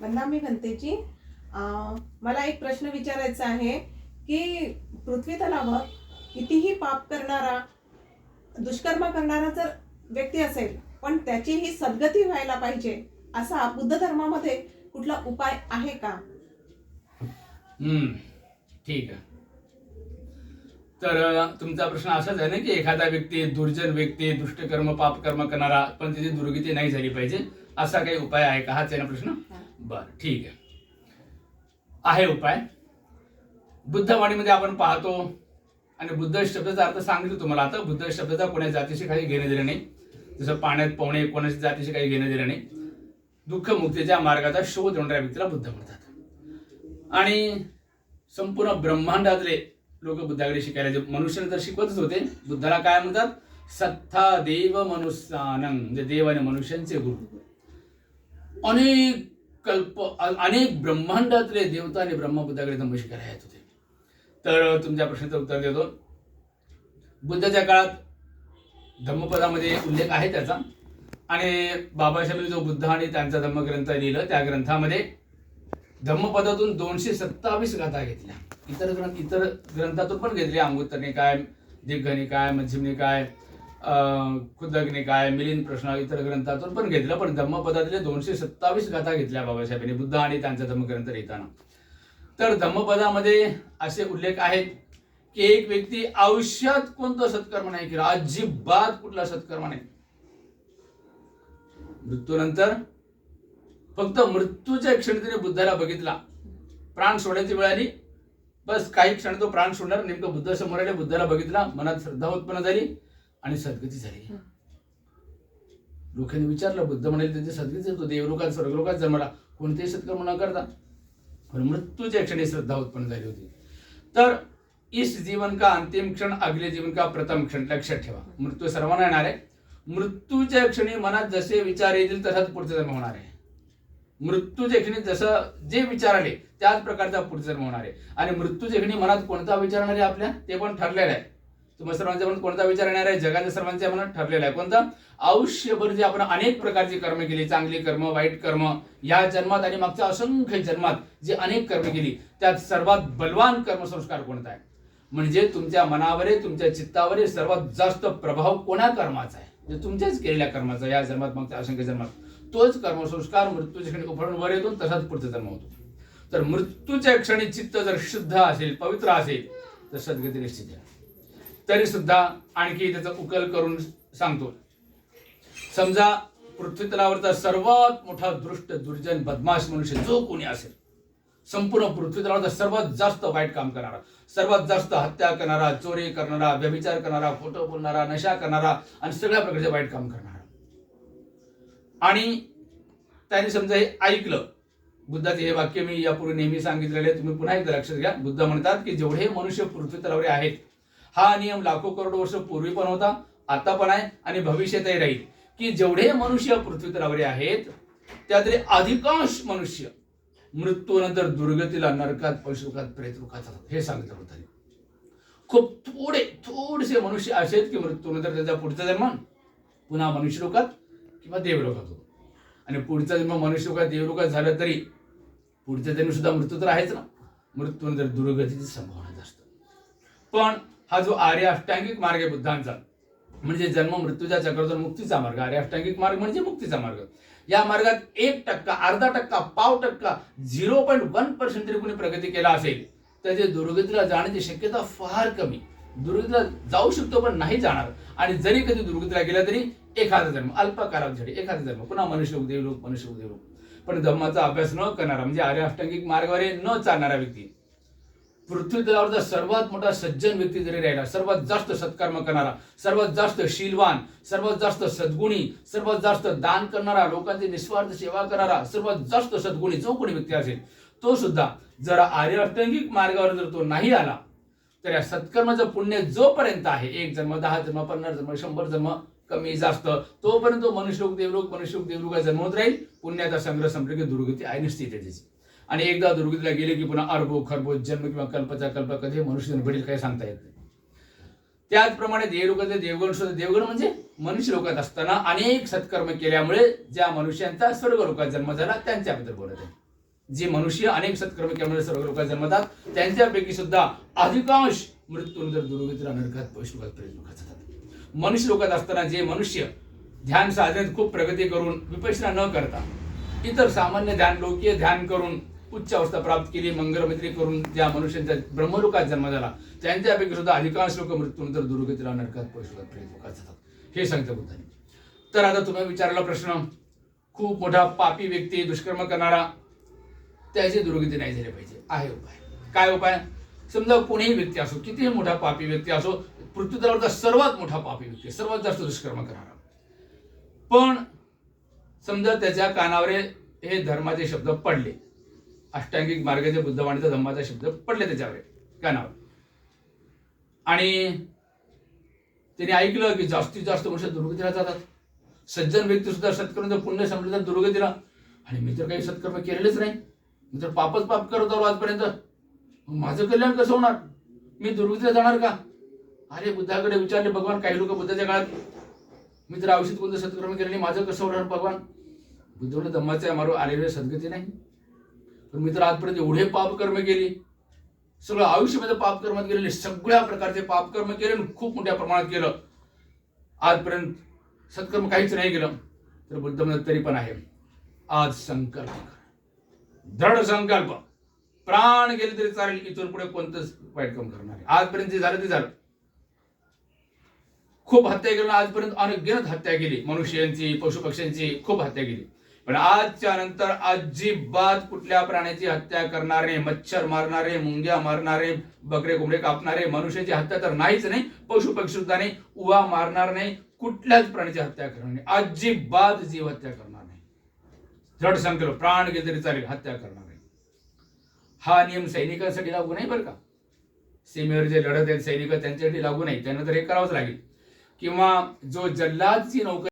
वंदा मी म्हणतेची अं, मला एक प्रश्न विचारायचा आहे की पृथ्वी तलावर कितीही पाप करणारा दुष्कर्म करणारा जर व्यक्ती असेल पण त्याची ही सद्गती व्हायला पाहिजे असा बुद्ध धर्मामध्ये कुठला उपाय आहे का? हम्म, ठीक आहे. तर तुमचा प्रश्न असाच आहे ना की एखादा व्यक्ती दुर्जन व्यक्ती दुष्टकर्म पापकर्म करणारा पण त्याची दुर्गती नाही झाली पाहिजे. असा काही उपाय आहे का? हाच आहे ना प्रश्न. बर ठीक आहे. आहे उपाय. बुद्धवाणीमध्ये आपण पाहतो आणि बुद्ध शब्दाचा अर्थ सांगितलं तुम्हाला आता. बुद्ध शब्दाचा कोणा जातीशी काही घेणं देणं नाही. जसं पाण्यात पोहणे कोणाच्या जातीशी काही घेणं देणं नाही. दुःख मुक्तीच्या मार्गाचा शोध होणाऱ्या व्यक्तीला बुद्ध म्हणतात. आणि संपूर्ण ब्रह्मांडातले लोक बुद्धाकडे शिकायला जे मनुष्याने तर शिकवतच होते. बुद्धाला काय म्हणतात? सत्ता देव मनुष्यानं. म्हणजे देव आणि मनुष्यांचे गुरु. अनेक कल्प अनेक ब्रह्मांडातले देवता आणि ब्रह्मबुद्धाकडे नमस्कार धम्म येत होते. तर तुमच्या प्रश्नाचं उत्तर देतो. बुद्धाच्या काळात धम्मपदामध्ये उल्लेख आहे त्याचा. आणि बाबासाहेबांनी जो बुद्ध आणि त्यांचा धम्मग्रंथ लिहिलं त्या ग्रंथामध्ये धम्मपदातून दोनशे सत्तावीस गाथा घेतल्या. इतर ग्रंथ इतर ग्रंथातून पण घेतल्या. अंगुत्तर निकाय दीर्घ निकाय मध्यम निकाय अं, काय निकाय मिलिंद प्रश्न इतर ग्रंथातून पण घेतलं पण धम्मपदातले दोनशे सत्तावीस गाथा घेतल्या बाबासाहेबांनी बुद्ध आणि त्यांचा धम्मग्रंथ लिहिताना. तर धम्मपदामध्ये असे उल्लेख आहेत की एक व्यक्ती आयुष्यात कोणतं सत्कर्म नाही किंवा अजिबात कुठला सत्कर्म नाही. मृत्यूनंतर फक्त मृत्यूच्या क्षणी त्याने बुद्धाला बघितला. प्राण सोडायची वेळ आली बस काही क्षण तो प्राण सोडणार नेमकं बुद्ध समोर आले बुद्धाला बघितला मनात श्रद्धा उत्पन्न झाली. आणि सद्गती झाली. लोकांनी विचारलं बुद्ध म्हणाले त्यांची सद्गती तो देवलोकात स्वर्गलोकात जन्मला. कोणतेही सत्कर्म न करता. पण मृत्यूच्या क्षणी श्रद्धा उत्पन्न झाली होती. तर इस जीवन का अंतिम क्षण अगले जीवन का प्रथम क्षण लक्षात ठेवा. मृत्यू सर्वांना येणार आहे. मृत्यूच्या क्षणी मनात जसे विचार येतील तसाच पुढचा जन्म होणार आहे. मृत्यूच्या क्षणी जसं जे विचार आले त्याच प्रकारचा पुढचा जन्म होणार आहे. आणि मृत्यूच्या क्षणी मनात कोणता विचार येणार आहे आपल्या? ते पण ठरलेलं आहे. तुम्हाला सर्वांच्या मनात कोणता विचार येणार आहे? जगाच्या सर्वांच्या मनात ठरलेला आहे. कोणता? आयुष्यभर जे आपण अनेक प्रकारची कर्म केली चांगली कर्म वाईट कर्म या जन्मात आणि मागच्या असंख्य जन्मात जे अनेक कर्म केली त्यात सर्वात बलवान कर्मसंस्कार कोणता आहे? म्हणजे तुमच्या मनावर तुमच्या चित्तावर सर्वात जास्त प्रभाव कोणा कर्माचा आहे? म्हणजे तुमच्याच केलेल्या कर्माचा या जन्मात मागच्या असंख्य जन्मात. तोच कर्मसंस्कार मृत्यूच्या क्षणी उफळून वर येतो तसाच पुढचा जन्म होतो. तर मृत्यूच्या क्षणी चित्त जर शुद्ध असेल पवित्र असेल तर सद्गती निश्चित आहे. तरी सुद्धा आणखी त्याचा उकल करून सांगतो. समजा पृथ्वीतलावरचा सर्वात मोठा दृष्ट दुर्जन बदमाश मनुष्य जो कोणी असेल संपूर्ण पृथ्वीतलावरचा सर्वात जास्त वाईट काम करणारा सर्वात जास्त हत्या करणारा चोरी करणारा व्यभिचार करणारा फोटो बोलणारा नशा करणारा आणि सगळ्या प्रकारचे वाईट काम करणारा. आणि त्याने समजा हे ऐकलं बुद्धाचे हे वाक्य मी यापूर्वी नेहमी सांगितलेले तुम्ही पुन्हा एकदा लक्षात घ्या. बुद्ध म्हणतात की जेवढे मनुष्य पृथ्वीतलावर आहेत हा नियम लाखो करोड वर्ष पूर्वी पण होता आता पण आहे आणि भविष्यातही राहील. की जेवढे मनुष्य पृथ्वीतलावरी आहेत त्यातले अधिकांश मनुष्य मृत्यूनंतर दुर्गतीला नरकात पशुकात प्रेतरुकात हे सांगितलं होतं खूप थोडे थोडेसे मनुष्य असे आहेत की मृत्यूनंतर त्याचा पुढचा जन्म पुन्हा मनुष्य लोकात किंवा देवलोकात होतो. आणि पुढचा जन्म मनुष्य लोकात देवलोकात झाला तरी पुढच्या जन्म सुद्धा मृत्यू तर आहेच ना. मृत्यूनंतर दुर्गतीची संभावना जास्त. पण हा जो आर्य अष्टांगिक मार्ग आहे बुद्धांचा म्हणजे जन्म मृत्यूच्या चक्रातून मुक्तीचा मार्ग. आर्य अष्टांगिक मार्ग म्हणजे मुक्तीचा मार्ग. या मार्गात एक टक्का अर्धा टक्का पाव टक्का झिरो पॉईंट वन पर्सेंट तरी कोणी प्रगती केला असेल तर ते दुर्गतीला जाण्याची शक्यता फार कमी. दुर्गतीला जाऊ शकतो पण नाही जाणार. आणि जरी कधी दुर्गतीला गेला तरी एखादा जन्म अल्पकालासाठी एखादा जन्म. पुन्हा मनुष्य देवलोक मनुष्य देवलोक पण धम्माचा अभ्यास न करणारा म्हणजे आर्य अष्टांगिक मार्गावर न चालणारा व्यक्ती पृथ्वीतलावरचा सर्वात मोठा सज्जन व्यक्ती जरी राहिला सर्वात जास्त सत्कर्म करणारा सर्वात जास्त शीलवान सर्वात जास्त सद्गुणी सर्वात जास्त दान करणारा लोकांची निस्वार्थ सेवा करणारा सर्वात जास्त सद्गुणी जो कोणी व्यक्ती असेल तो सुद्धा जर आर्य अष्टांगिक मार्गावर जर तो नाही आला तर या सत्कर्माचं पुण्य जोपर्यंत आहे एक जन्म दहा जन्म पन्नास जन्म शंभर जन्म कमी जास्त तोपर्यंत तो मनुष्यलोक देवलोक मनुष्यलोक देवलोक जन्म होत राहील. पुण्याचा संग्रह संपले की दुर्गती आहे निश्चित आहे त्याची. आणि एकदा दुर्गतीला गेले की पुन्हा अर्भो खरबो जन्म किंवा कल्पचा कल्प कधी मनुष्य घडील काही सांगता येत नाही. त्याचप्रमाणे देवलोकाचे देवगण सुद्धा देवगण म्हणजे मनुष्य लोकात असताना अनेक सत्कर्म केल्यामुळे ज्या मनुष्यांचा स्वर्ग लोकात जन्म झाला त्यांच्याबद्दल बोलत आहे. जे मनुष्य अनेक सत्कर्म केल्यामुळे स्वर्ग लोकात जन्मतात त्यांच्यापैकी सुद्धा अधिकांश मृत्यूनंतर दुर्गतीला नरकात पशुकात प्रेत जातात मनुष्य लोकात असताना जे मनुष्य ध्यान साधनेत खूप प्रगती करून विपचना न करता इतर सामान्य ध्यान लोकीय ध्यान करून उच्च अवस्था प्राप्त केली मंगलमैत्री करून ज्या मनुष्यांचा ब्रह्मलोकात जन्म झाला. त्यांच्यापैकी सुद्धा अधिकांश लोक मृत्यूनंतर दुर्गतीला नरकात पशुकात प्रेत जातात. हे सांगतं बुद्धाने. तर आता तुम्ही विचारला प्रश्न खूप मोठा पापी व्यक्ती दुष्कर्म करणारा त्याची दुर्गती नाही झाली पाहिजे. आहे उपाय. काय उपाय? समजा कोणीही व्यक्ती असो कितीही मोठा पापी व्यक्ती असो पृथ्वीतलावरचा सर्वात मोठा पापी व्यक्ती सर्वात जास्त दुष्कर्म करणारा. पण समजा त्याच्या कानावर हे धर्माचे शब्द पडले अष्टांगिक मार्गाच्या बुद्धवाणीचा धम्माचा शब्द पडले त्याच्यावर कानावर. आणि त्याने ऐकलं की जास्तीत जास्त मनुष्य दुर्गतीला जातात. सज्जन व्यक्ती सुद्धा सत्कर्म जर पुण्य समजलं तर दुर्गतीला. आणि मी तर काही सत्कर्म केलेलेच नाही. मी तर पापच पाप करत आलो आजपर्यंत. मग माझं कल्याण कसं होणार? मी दुर्गतीला जाणार का? अरे बुद्धाकडे विचारले भगवान काही लोक बुद्धाच्या काळात मी तर औषध कोणतं सत्कर्म केलं नाही माझं कसं होणार भगवान? बुद्ध म्हणलं धम्माचे मारू आलेले सद्गती नाही. तर मी तर आजपर्यंत एवढे पाप कर्म सगळं आयुष्यामध्ये पाप कर्मात गेलेले सगळ्या प्रकारचे पाप कर्म केले आणि खूप मोठ्या प्रमाणात केलं. आजपर्यंत सत्कर्म काहीच नाही केलं तर बुद्ध म्हणत तरी पण आहे. आज संकल्प दृढ संकल्प. प्राण गेले तरी चालेल इथून पुढे कोणतंच वाईट काम करणार आजपर्यंत जे झालं ते झालं. खूप हत्या केलं आजपर्यंत अनगिनत हत्या केली. मनुष्यांची पशुपक्ष्यांची खूप हत्या केली. पण आजच्या नंतर अजिबात कुठल्या प्राण्याची हत्या करणारे मच्छर मारणारे मुंग्या मारणारे बकरे कोंबडे कापणारे मनुष्याची हत्या तर नाहीच नाही पशु पक्षी सुद्धा नाही उवा मारणार नाही कुठल्याच प्राण्याची हत्या करणार नाही अजिबात जीव हत्या करणार नाही. दृढ संकल्प प्राण गेले तरी चालेल हत्या करणार नाही. हा नियम सैनिकांसाठी लागू नाही बरं का? सीमेवर जे लढत आहेत सैनिक त्यांच्यासाठी लागू नाही त्यांना तर हे करावंच लागेल. किंवा जो जल्लादची नोकरी